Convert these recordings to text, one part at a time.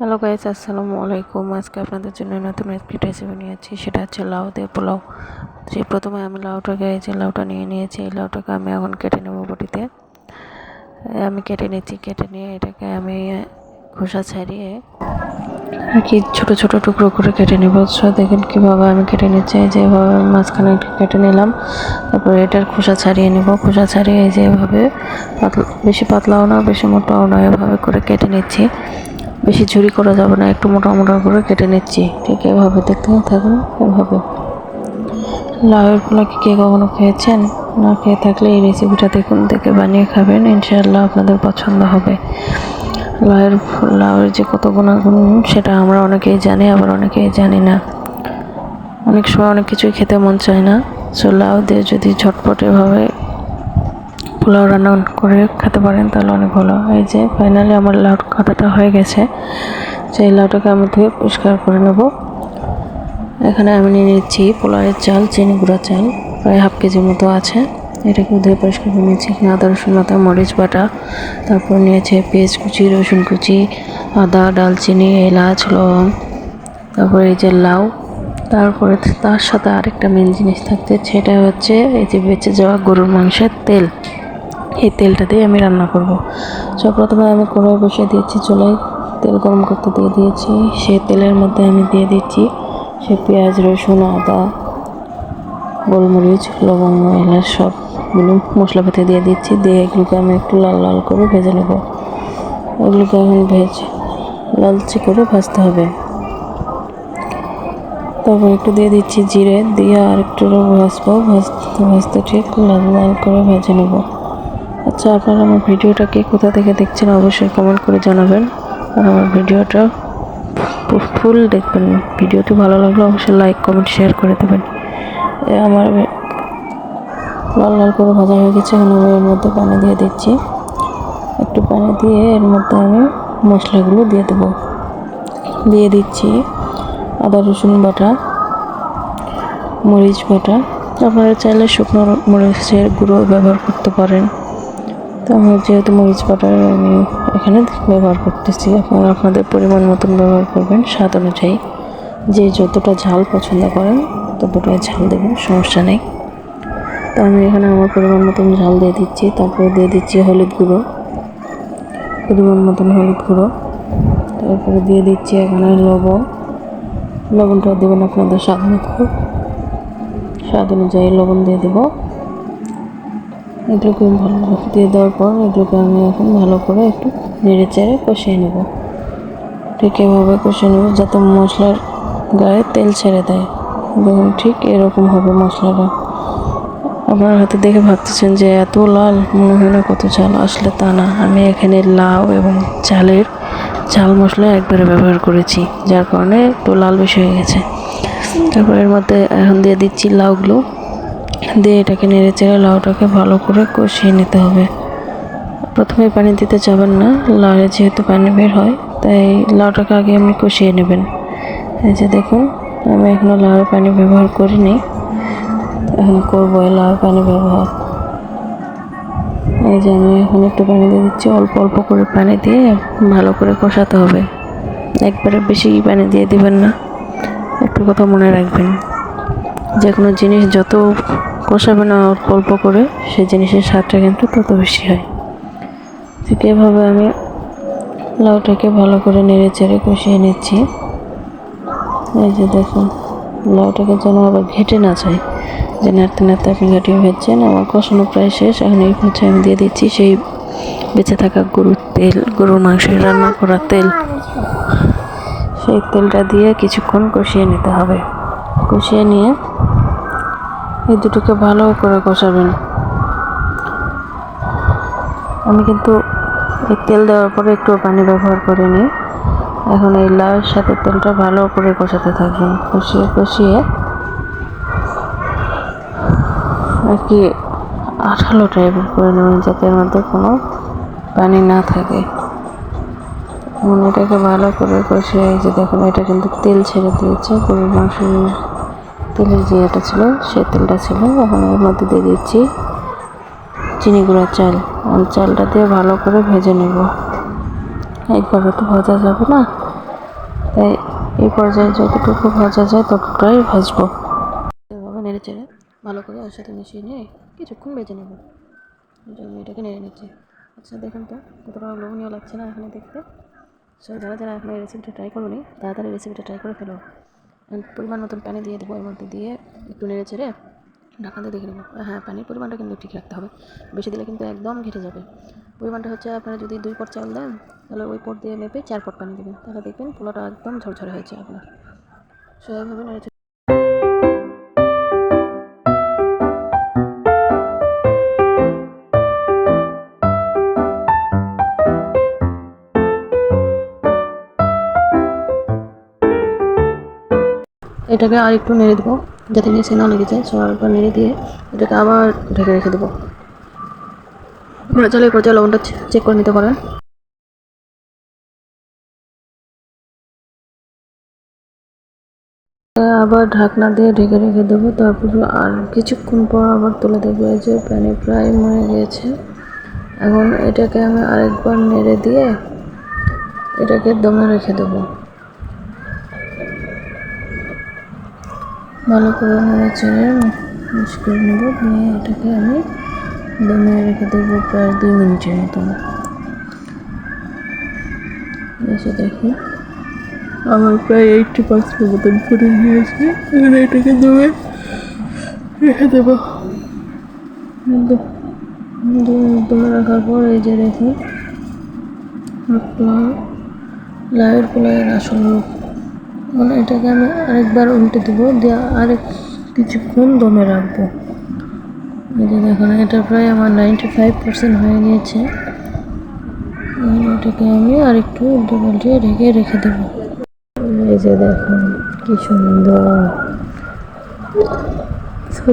Hello guys আসসালামু আলাইকুম আজকে আপনাদের জন্য নতুন একটি রেসিপি নিয়েছি সেটা হচ্ছে লাউ দিয়ে পোলাও। সেই প্রথমে আমি লাউটাকে এই যে লাউটা নিয়ে নিয়েছি, এই লাউটাকে আমি এখন কেটে নেব বটিতে। আমি কেটে নিচ্ছি কেটে নিয়ে এটাকে আমি খোসা ছাড়িয়ে আর কি ছোটো ছোটো টুকরো করে কেটে নেব। দেখেন কীভাবে আমি কেটে নিচ্ছি। যেভাবে আমি মাঝখানে কেটে নিলাম। তারপর এটার খোসা ছাড়িয়ে নেব। খোসা ছাড়িয়ে এই যে এভাবে পাতলা বেশি পাতলাও না, বেশি মোটাও না, এভাবে করে কেটে নিচ্ছি। বেশি ঝুরি করা যাবে না, একটু মোটা মোটা করে কেটে নিচ্ছি। ঠিক এভাবে, দেখতে থাকুন এভাবে। লাউয়ের পোলা কি কে কখনো খেয়েছেন? না খেয়ে থাকলে এই রেসিপিটা দেখুন, দেখে বানিয়ে খাবেন, ইনশাআল্লাহ আপনাদের পছন্দ হবে। লাউয়ের লাউয়ের যে কত গুণাগুণ, সেটা আমরা অনেকেই জানি, আবার অনেকেই জানি না। অনেক সময় অনেক কিছুই খেতে মন চায় না। সো লাউ দিয়ে যদি ঝটপট এভাবে পোলাও রান্না করে খেতে পারেন, তাহলে অনেক ভালো। এই যে ফাইনালি আমার লাউ কাটাটা হয়ে গেছে। সেই লাউটাকে আমি ধুয়ে পরিষ্কার করে নেব। এখানে আমি নিয়ে নিচ্ছি পোলাওয়ের চাল, চিনি গুঁড়া চাল, প্রায় হাফ কেজির মতো আছে। এটাকে ধুয়ে পরিষ্কার করে নিয়েছি। এখানে আদা, রসুন বাটা মরিচ বাটা, তারপর নিয়েছে পেঁয়াজ কুচি, রসুন কুচি, আদা, ডালচিনি, এলাচ লবং তারপরে এই যে লাউ। তারপরে তার সাথে আরেকটা মেন জিনিস থাকছে সেটা হচ্ছে এই যে বেঁচে যাওয়া গরুর মাংসের তেল। এই তেলটা দিয়ে আমি রান্না করব। সব প্রথমে আমি কড়াই বসিয়ে দিয়েছি চুলায়। তেল গরম করতে দিয়ে দিয়েছি। সে তেলের মধ্যে আমি দিয়ে দিচ্ছি সে পেঁয়াজ, রসুন, আদা, গোলমরিচ, লবঙ্গ, এলাচ সবগুলো মশলাপাতি দিয়ে দিচ্ছি। দিয়ে এগুলোকে আমি একটু লাল লাল করে ভেজে নেব। এগুলোকে এখন ভেজ লালচে করে ভাজতে হবে। তারপর একটু দিয়ে দিচ্ছি জিরে। দিয়ে আর একটু ভাজবো। ভাজতে ভাজতে ঠিক লাল লাল করে ভেজে নেব। আচ্ছা আপনারা আমার ভিডিওটাকে কোথা থেকে দেখছেন অবশ্যই কমেন্ট করে জানাবেন। আর আমার ভিডিওটা ফুল দেখবেন। ভিডিওটি ভালো লাগলে অবশ্যই লাইক কমেন্ট শেয়ার করে দেবেন। আমার লাল লাল করে ভাজা হয়ে গেছে। এখন আমি এর মধ্যে পানি দিয়ে দিচ্ছি। একটু পানি দিয়ে এর মধ্যে আমি মশলাগুলো দিয়ে দেবো। দিয়ে দিচ্ছি আদা, রসুন বাটা, মরিচ বাটা। আপনারা চাইলে শুকনো মরিচের গুঁড়ো ব্যবহার করতে পারেন। তো আমি যেহেতু মরিচ বাটার আমি এখানে ব্যবহার করতেছি। আপনারা আপনাদের পরিমাণ মতন ব্যবহার করবেন স্বাদ অনুযায়ী। যে যতটা ঝাল পছন্দ করেন, ততটাই ঝাল দেবেন, সমস্যা নেই। তো আমি এখানে আমার পরিমাণ মতন ঝাল দিয়ে দিচ্ছি। তারপরে দিয়ে দিচ্ছি হলুদ গুঁড়ো। পরিমাণ মতন হলুদ গুঁড়ো। তারপরে দিয়ে দিচ্ছি এখানে লবণ। লবণটা দেবেন আপনাদের স্বাদ মতো স্বাদ অনুযায়ী লবণ দিয়ে দেবো। এগুলোকে ভালো দিয়ে দেওয়ার পর এগুলোকে আমি এখন ভালো করে একটু নেড়ে চেড়ে কষিয়ে নেব। ঠিক এভাবে কষিয়ে নেব যাতে মশলার গায়ে তেল ছেড়ে দেয় দেখুন ঠিক এরকম হবে মশলাটা। আপনারা হয়তো দেখে ভাবতেছেন যে এত লাল, মনে হয় না কত চাল আসলে তা না। আমি এখানে লাউ এবং চালের ঝাল মশলা একবারে ব্যবহার করেছি, যার কারণে একটু লাল বেশি হয়ে গেছে। তারপর এর মধ্যে এখন দিয়ে দিচ্ছি লাউগুলো। দিয়ে এটাকে নেড়ে চেড়ে লাউটাকে ভালো করে কষিয়ে নিতে হবে। প্রথমে পানি দিতে যাবেন না, লাউয়ে যেহেতু পানি বের হয়, তাই লাউটাকে আগে আপনি কষিয়ে নেবেন। এই যে দেখুন, আমি এখনও লাউয়ের পানি ব্যবহার করিনি, এখন করব এই লাউয়ের পানি ব্যবহার। এই যে আমি এখন একটু পানি দিয়ে দিচ্ছি, অল্প অল্প করে পানি দিয়ে ভালো করে কষাতে হবে। একবারে বেশি পানি দিয়ে দিবেন না, একটু কথা মনে রাখবেন। যে কোনো জিনিস যত কষাবে না অল্প অল্প করে সেই জিনিসের স্বাদটা কিন্তু তত বেশি হয়। ঠিক আমি লাউটাকে ভালো করে নেড়ে চেড়ে কষিয়ে নিচ্ছি। এই যে দেখুন, লাউটাকে যেন আবার ঘেটে না যায়। যে নাড়তে নাড়তে আপনি ঘাটিয়ে ভেজছেন, আমার কষানো প্রায় শেষ। এখন এই হচ্ছে আমি দিয়ে দিচ্ছি সেই বেঁচে থাকা গরুর তেল, গরুর মাংসের রান্না করা তেল। সেই তেলটা দিয়ে কিছুক্ষণ কষিয়ে নিতে হবে। কষিয়ে নিয়ে এই দুটোকে ভালো করে কষাবেন। আমি কিন্তু এই তেল দেওয়ার পরে একটু পানি ব্যবহার করিনি এখন এই লাউয়ের সাথে তেলটা ভালো করে কষাতে থাকবেন কষিয়ে কষিয়ে আর কি আঠালো টাইপের করে নেবেন যাতে এর মধ্যে কোনো পানি না থাকে। এখন এটাকে ভালো করে কষিয়ে এই যে দেখুন, এটা কিন্তু তেল ছেড়ে দিয়েছে। গরুর মাংসের তেলের যে এটা ছিল, সে তেলটা ছিল। এখন এর মধ্যে দিয়ে দিচ্ছি চিনি গুঁড়া চাল। চালটা দিয়ে ভালো করে ভেজে নেব। একবারে তো ভাজা যাবে না। তাই এই পর্যায়ে যতটুকু ভাজা যায় ততটাই ভাজবো। এভাবে নেড়ে চেড়ে ভালো করে ওর সাথে মিশিয়ে নিয়ে কিছুক্ষণ ভেজে নেব। আমি এটাকে নেড়ে নিচ্ছি। আচ্ছা দেখুন তো, কতটা লোভনীয় লাগছে না এখানে দেখতে। সো যারা যারা এই রেসিপিটা ট্রাই করুনি, তাড়াতাড়ি রেসিপিটা ট্রাই করে ফেলো। পরিমাণ মতন পানি দিয়ে দেবো, এর মধ্যে দিয়ে একটু নেড়ে চেড়ে ঢাকা দিয়ে দেখে নেব। হ্যাঁ পানির পরিমাণটা কিন্তু ঠিক রাখতে হবে। বেশি দিলে কিন্তু একদম ঘেটে যাবে। পরিমাণটা হচ্ছে আপনারা যদি দুই পট চাল দেন, তাহলে ওই পট দিয়ে মেপে চার পট পানি দেবেন। তাহলে দেখবেন পোলাটা একদম ঝরঝরে হয়েছে আপনার। সো, এইভাবে নেড়ে এটাকে আর একটু নেড়ে দেবো, যাতে নিচে না লেগে যায়। সো আরেকবার নেড়ে দিয়ে এটাকে আবার ঢেকে রেখে দেবো। আপনারা চাইলে পর্যায়ে লবণটা চেক করে নিতে পারেন। আবার ঢাকনা দিয়ে ঢেকে রেখে দেবো। তারপর আর কিছুক্ষণ পর আবার তুলে দেবো যে প্যানে প্রায় মরে গিয়েছে। এখন এটাকে আমি আরেকবার নেড়ে দিয়ে এটাকে দমে রেখে দেবো। ভালো করে নেড়ে চেড়ে মিক্স করে নেব। নিয়ে এটাকে আমি দমে রেখে দেবো প্রায় দুই মিনিটের মতন। এসে দেখি আমার প্রায় এইটটি পার্সেন্ট মতন ফুটে গিয়েছে। এখন এটাকে দমে রেখে দেবো। দমে রাখার পর এই যে দেখুন লাউয়ের পোলাওয়ের আসল রূপ। এটাকে আমি আরেকবার উল্টে দেবো দিয়ে আরেক কিছুক্ষণ দমে রাখব। এই যে দেখুন, এটা প্রায় আমার নাইনটি ফাইভ পার্সেন্ট হয়ে গিয়েছে। এটাকে আমি আরেকটু উল্টে পাল্টে রেখে রেখে দেবো। এই যে দেখুন, কি সুন্দর।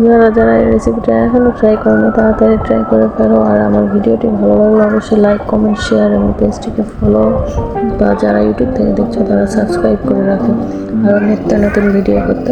যারা যারা এই রেসিপিটা এখনও ট্রাই করেনি তাড়াতাড়ি ট্রাই করে ফেলো। আর আমার ভিডিওটি ভালো লাগলে অবশ্যই লাইক কমেন্ট শেয়ার এবং পেজটিকে ফলো বা যারা ইউটিউব থেকে দেখছ, তারা সাবস্ক্রাইব করে রাখো। আরও নিত্য নতুন ভিডিও করতে।